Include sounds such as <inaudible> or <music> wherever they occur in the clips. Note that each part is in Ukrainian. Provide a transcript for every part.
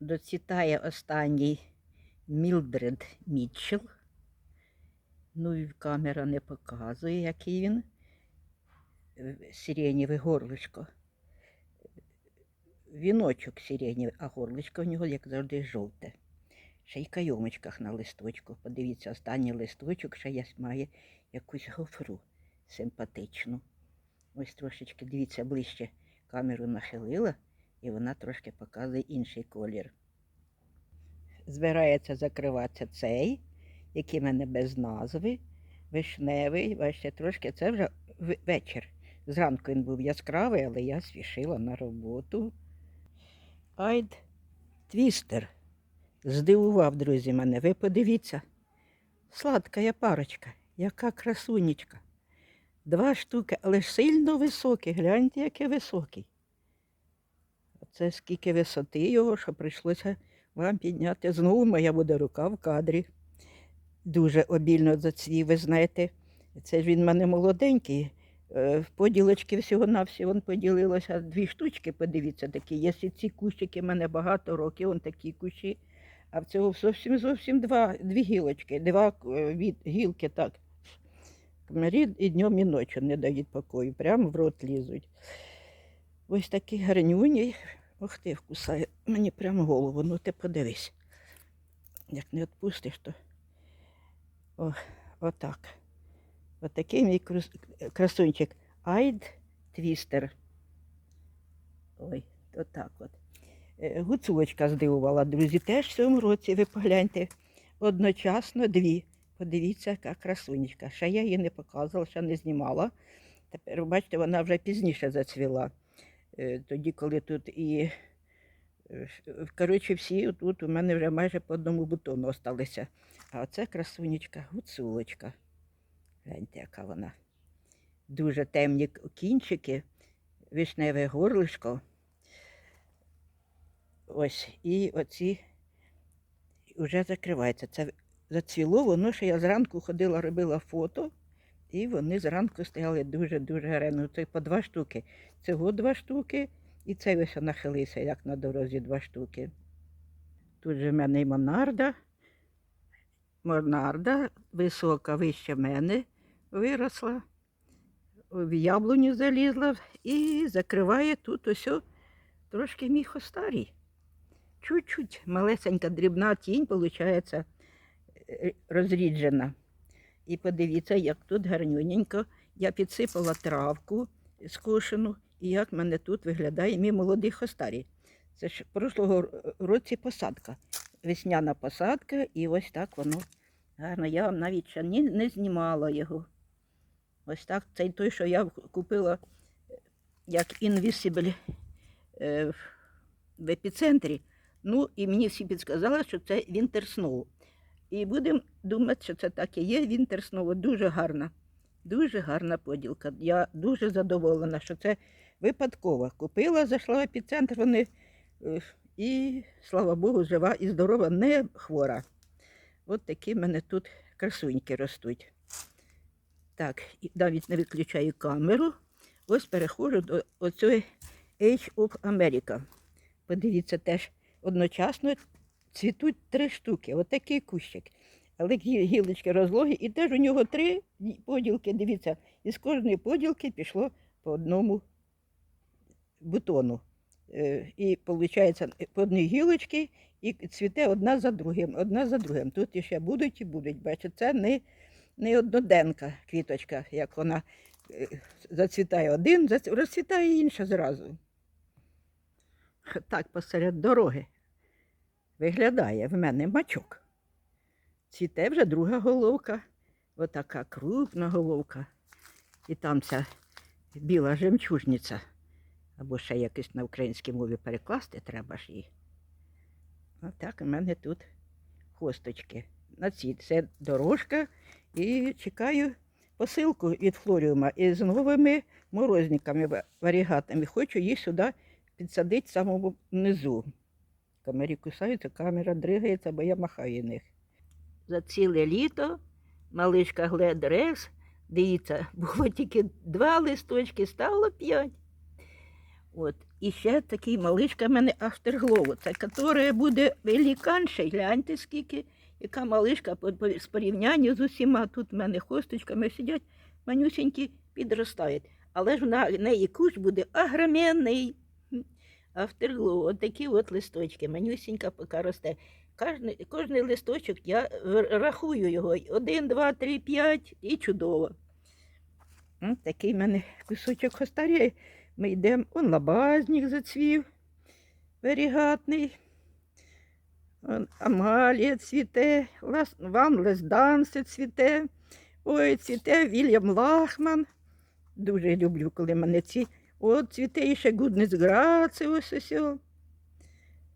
доцвітає останній Мілдред Мітчелл. Ну і камера не показує, який він. Сиренєве горлишко. Віночок сиренєвий, а горлишко в нього, як завжди, жовте. Ще й кайомочках на листочку. Подивіться, останній листочок ще є, має якусь гофру симпатичну. Ось трошечки, дивіться, ближче камеру нахилила, і вона трошки показує інший колір. Збирається закриватися цей, який в мене без назви, вишневий. Бачите, трошки це вже вечір. Зранку він був яскравий, але я спішила на роботу. Айд твістер. Здивував, друзі, мене. Ви подивіться. Сладка я парочка, яка красунечка. Два штуки, але сильно високий. Гляньте, який високий. Це скільки висоти його, що прийшлося вам підняти. Знову моя буде рука в кадрі. Дуже обільно зацвів, ви знаєте. Це ж він в мене молоденький. Е, Поділочки всього-навсього він поділилося. Дві штучки, подивіться, такі. Якщо ці кущики в мене багато років, вон такі кущі. А в цього зовсім зовсім два, дві гілочки, два е, від, гілки так. Комарі і днем, і ночі не дають покою, прямо в рот лізуть. Ось такі гарнюні. Ох ти, вкусає мені прямо голову. Ну ти подивись. Як не відпустиш, то О, отак. Отакий мій красунчик. Айд твістер. Ой, отак от. Е, Гуцулочка здивувала, друзі, теж в цьому році, ви погляньте, одночасно дві. Подивіться, яка красунечка. Ще я її не показувала, ще не знімала. Тепер, бачите, вона вже пізніше зацвіла. Е, Тоді, коли тут і. е, Коротше, всі тут у мене вже майже по одному бутону осталися. А оце красунечка, гуцулочка. Гляньте, яка вона. Дуже темні кінчики, вишневе горлишко. Ось, і оці вже закривається. Це зацвіло, воно ще я зранку ходила, робила фото, і вони зранку стояли дуже-дуже гарно. Це по два штуки. Цього два штуки, і цей ось нахилився, як на дорозі два штуки. Тут же в мене і монарда. Монарда висока, вище мене виросла. В яблуню залізла і закриває тут ось трошки мій хостарій. Чуть-чуть малесенька дрібна тінь, виходить, розріджена. І подивіться, як тут гарнюненько. Я підсипала травку скошену, і як мене тут виглядає мій молодий хостарій. Це ж прошлого році посадка. Весняна посадка, і ось так воно гарно. Я вам навіть ще не, не знімала його. Ось так. Цей той, що я купила е, як Invisible е, в- епіцентрі. Ну, і мені всі підсказали, що це Snow. І будемо думати, що це так і є Winter Snow. Дуже гарна, дуже гарна поділка. Я дуже задоволена, що це випадково. Купила, зайшла в епіцентр, вони е, і, слава Богу, жива і здорова, не хвора. От такі в мене тут красуньки ростуть. Так, навіть не виключаю камеру. Ось переходжу до оцієї Age of America. Подивіться, теж одночасно цвітуть три штуки. Отакий кущик. Але гі- гілочки розлогі, і теж у нього три поділки. Дивіться, із кожної поділки пішло по одному бутону. Е, І виходить, по одній гілочці і цвіте одна за другим, одна за другим. Тут іще будуть і будуть. Бачите, це не, не одноденка квіточка, як вона е, зацвітає один, розцвітає інша зразу. Так, посеред дороги виглядає в мене мачок. Цвіте вже друга головка, отака крупна головка. І там ця біла жемчужниця. Або ще якось на українській мові перекласти треба ж її. Отак у мене тут хосточки. На цій це дорожка і чекаю посилку від флоріума із новими морозниками, ва- варігатами. Хочу їх сюди підсадити самому низу. Камері кусаються, камера дригається, бо я махаю них. За ціле літо малишка Глед Рекс, дивіться, було тільки два листочки, стало п'ять. От, І ще такий малишка в мене Afterglow. Це яка буде великанша. Гляньте, скільки, яка малишка з порівняння з усіма. Тут в мене хосточками сидять, манюсенькі підростають. Але ж на неї кущ буде огроменний. Afterglow, от такі от листочки, манюсенька поки росте. Кожний, кожний листочок я рахую його. Один, два, три, п'ять і чудово. М, Такий в мене кусочок хостарі. Ми йдемо, он лабазник зацвів, варігатний. Амалія цвіте, ван лесдансе цвіте. Ой, цвіте Вільям Лахман. Дуже люблю, коли мене ці. От цвіте ще Гуднес Граціус ось. о.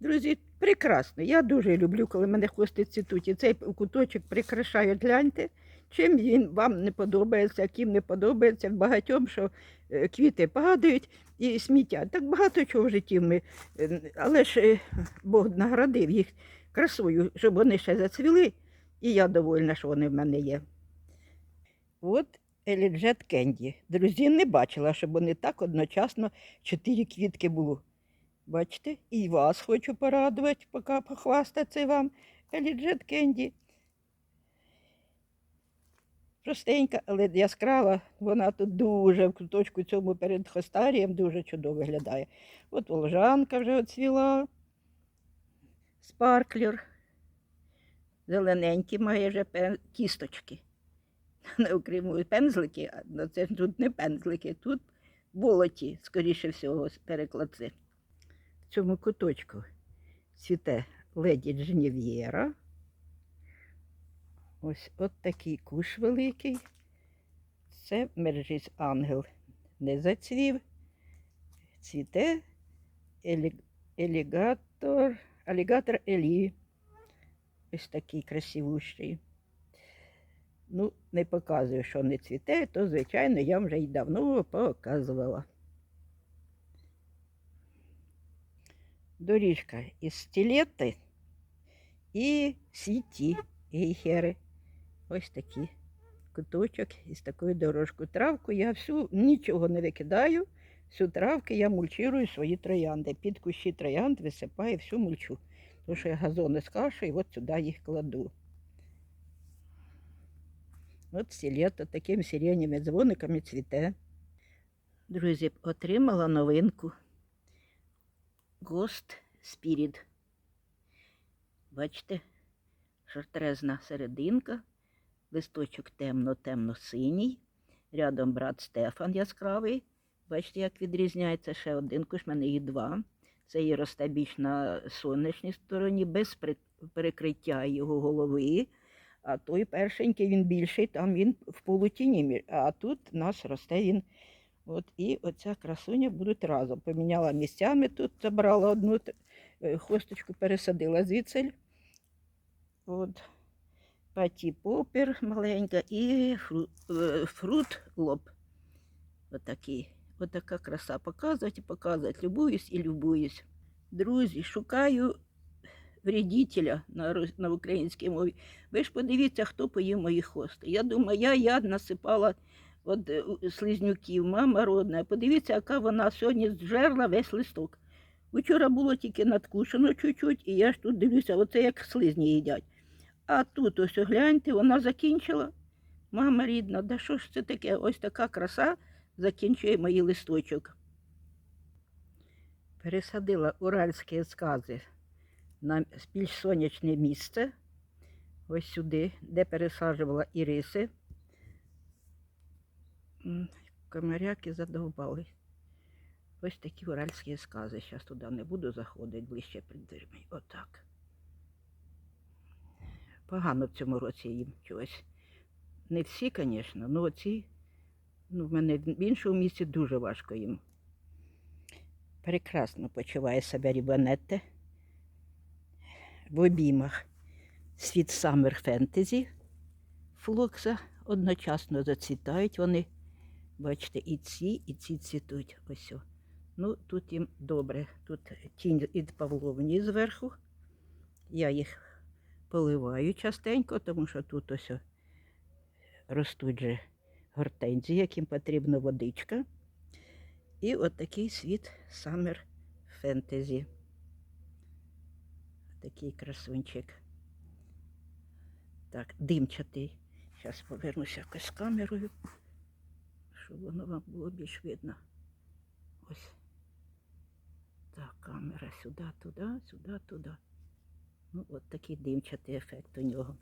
Друзі, прекрасно. Я дуже люблю, коли мене хости цвітуть. І цей куточок прикрашають, гляньте. Чим він вам не подобається, ким не подобається, багатьом, що е, квіти падають і сміття. Так багато чого в житті ми. е, Але ж е, Бог наградив їх красою, щоб вони ще зацвіли, і я довольна, що вони в мене є. От Еліджет Кенді. Друзі, не бачила, щоб вони так одночасно чотири квітки було. Бачите, і вас хочу порадувати, поки похвастатися вам. Еліджет Кенді. Простенька, але яскрава. Вона тут дуже в куточку цьому перед хостарієм дуже чудово виглядає. От волжанка вже оцвіла. Спарклер. Зелененькі має вже кісточки. <laughs> Окрім пензлики, а ну, це тут не пензлики, тут болоті, скоріше всього, перекладці. В цьому куточку цвіте леді Дженів'єра. Ось от такий куш великий. Це мержись ангел не зацвів. Цвіте елі... елігатор, алігатор Елі. Ось такий красивущий. Ну, не показую, що не цвіте, то, звичайно, я вже й давно показувала. Доріжка із стілети і сіті гейхери. Ось такі куточок із такою дорожкою. Травку я всю нічого не викидаю. Всю травки я мульчирую свої троянди. Під кущі троянд висипаю всю мульчу. Тому що я газони скашу і от сюди їх кладу. От сілето такими сиреневими дзвониками цвіте. Друзі, отримала новинку. Ghost Spirit. Бачите, шартрезна серединка, листочок темно-темно-синій. Рядом брат Стефан яскравий. Бачите, як відрізняється ще один куш, в мене їх два. Це і росте на сонячній стороні, без перекриття його голови. А той першенький він більший, там він в полутіні, а тут у нас росте він. От і оця красуня будуть разом. Поміняла місцями тут, забрала одну е, хосточку, пересадила звідси. От. Паті попір маленька і е, фрут лоб. Отакий. Отака краса. Показувати, показувати. Любуюсь і любуюсь. Друзі, шукаю вредителя на, на українській мові. Ви ж подивіться, хто поїв мої хости. Я думаю, я яд насипала от е, слизнюків, мама родна. Подивіться, яка вона сьогодні зжерла весь листок. Вчора було тільки надкушено чуть-чуть, і я ж тут дивлюся, оце як слизні їдять. А тут ось гляньте, вона закінчила. Мама рідна, да що ж це таке? Ось така краса закінчує мої листочок. Пересадила уральські скази на більш сонячне місце. Ось сюди, де пересаджувала іриси. Комаряки задовбали. Ось такі уральські скази. Зараз туди не буду заходити ближче під дверми. Отак. Погано в цьому році їм чогось. Не всі, звісно, але оці, ну, в мене в іншому місці дуже важко їм. Прекрасно почуває себе Рібанетте в обіймах світ Summer Fantasy флокса одночасно зацвітають вони. Бачите, і ці, і ці цвітуть. Ось. Ну, тут їм добре. Тут тінь від павловні зверху. Я їх поливаю частенько, тому що тут ось ростуть же гортензії, яким потрібна водичка. І от такий світ Summer фентезі. Такий красунчик. Так, димчатий. Зараз повернуся якось з камерою, щоб воно вам було більш видно. Ось. Так, камера сюди, туди, сюди, туди. Ну, от такий димчатий ефект у нього.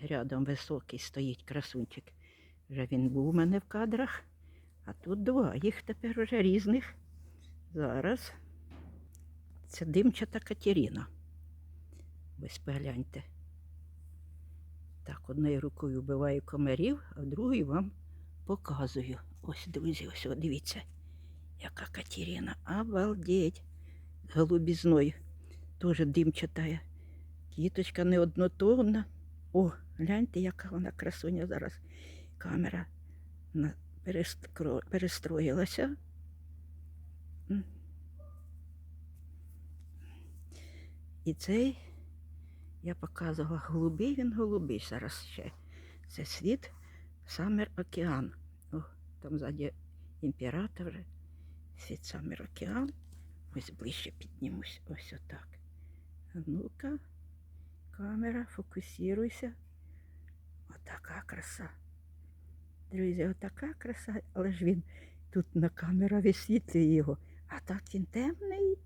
Рядом високий стоїть красунчик. Вже він був у мене в кадрах. А тут два. Їх тепер уже різних. Зараз. Це димчата Катерина. Ось погляньте. Так, одною рукою вбиваю комарів, а другою вам показую. Ось, друзі, ось о, дивіться, яка Катерина. Обалдеть. З голубізною. Теж димчатая. Кіточка не однотонна. О, гляньте, яка вона красуня зараз. Камера перестроїлася. І цей я показувала голубий, він голубий зараз ще. Це світ Самер Океан. Там ззаді імператор. Світ Самер Океан. Ось ближче піднімусь. Ось отак. Ну-ка, камера, фокусируйся. Отака краса. Друзі, отака краса, але ж він тут на камера висвітлює його. А так він темний.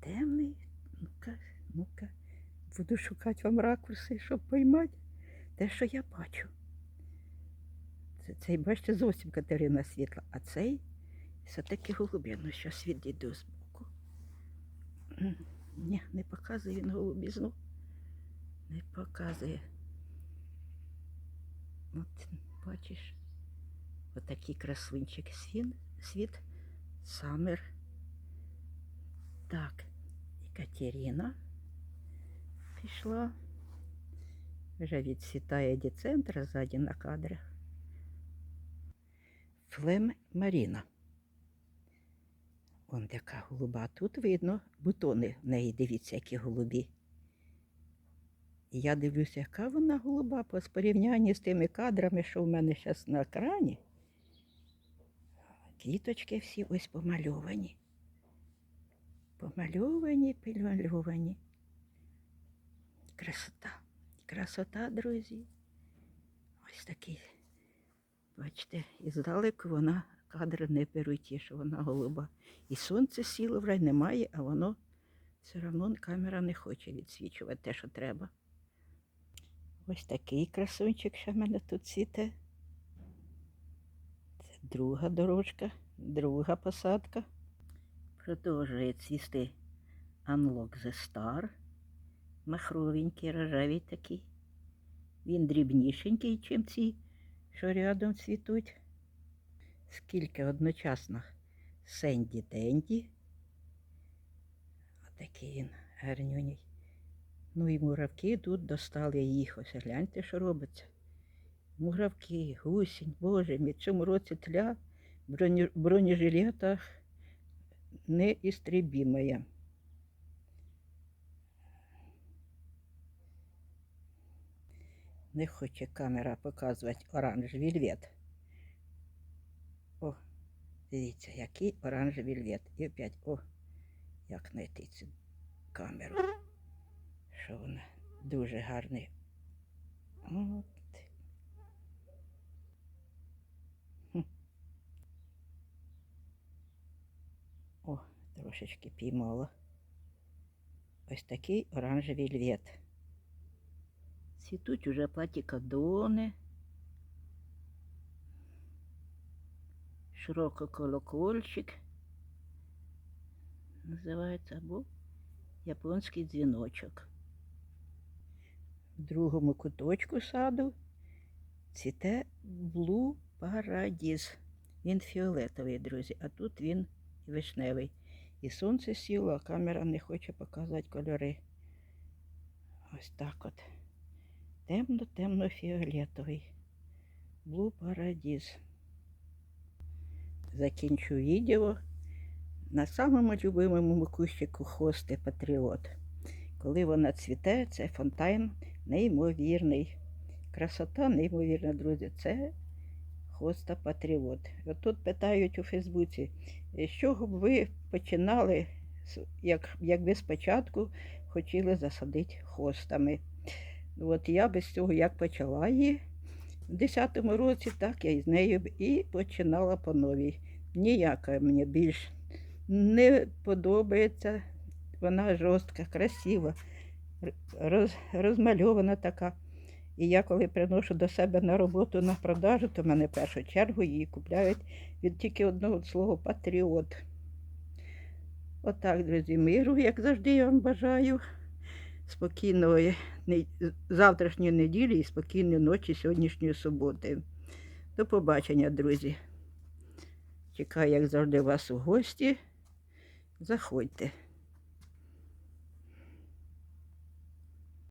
Темний. Ну-ка, ну-ка. Буду шукати вам ракурси, щоб поймати те, що я бачу. Це, цей, бачите, зовсім Катерина світла, а цей все-таки голубі. Ну, зараз відійду з боку. Ні, не показує він голубізну. Не показує. От, бачиш, отакий красунчик свін, світ, Самер. Так, Катерина пішла. Вже відсвітає децентр ззаді на кадрах. Флем Маріна. Вон яка голуба. Тут видно бутони в неї, дивіться, які голубі. Я дивлюся, яка вона голуба по порівнянні з тими кадрами, що в мене зараз на екрані. Квіточки всі ось помальовані. Помальовані, помальовані. Красота. Красота, друзі. Ось такий. Бачите, і здалеку вона кадри не беруть, що вона голуба. І сонце сіло вже немає, а воно все одно камера не хоче відсвічувати те, що треба. Ось такий красунчик, що в мене тут світе. Це друга дорожка, друга посадка. Продовжує цвісти Unlock the Star. Махровенький, рожевий такий. Він дрібнішенький, чим ці, що рядом цвітуть. Скільки одночасно Сенді Денді. Отакий він гарнюній. Ну і муравки тут достали їх. Ось гляньте, що робиться. Муравки, гусінь, боже, мій в цьому році тля в бронежилетах неістребімая. Не хоче камера показувати оранж вільвет. О, дивіться, який оранж вільвет. І опять, о, як знайти цю камеру. Що вона дуже гарний. От. Хм. О, трошечки піймала. Ось такий оранжевий львет. Цвітуть уже платікадони. Ширококолокольчик. Називається або японський дзвіночок. В другому куточку саду цвіте Blue Paradise. Він фіолетовий, друзі, а тут він вишневий. І сонце сіло, а камера не хоче показувати кольори. Ось так от. Темно-темно-фіолетовий. Blue Paradise. Закінчу відео на самому любимому кущику хости Патріот. Коли вона цвіте, це фонтайн неймовірний. Красота неймовірна, друзі. Це Хоста Патріот. От тут питають у Фейсбуці, «Е, з чого б ви починали, як, як ви спочатку хотіли засадити хостами. От я без цього як почала її в 10-му році, так я з нею і починала по новій. Ніяка мені більш не подобається. Вона жорстка, красива, роз, розмальована така. І я коли приношу до себе на роботу на продажу, то мене в першу чергу її купляють від тільки одного слова патріот. Отак, друзі, миру, як завжди, я вам бажаю. Спокійної завтрашньої неділі і спокійної ночі сьогоднішньої суботи. До побачення, друзі. Чекаю, як завжди, вас у гості. Заходьте.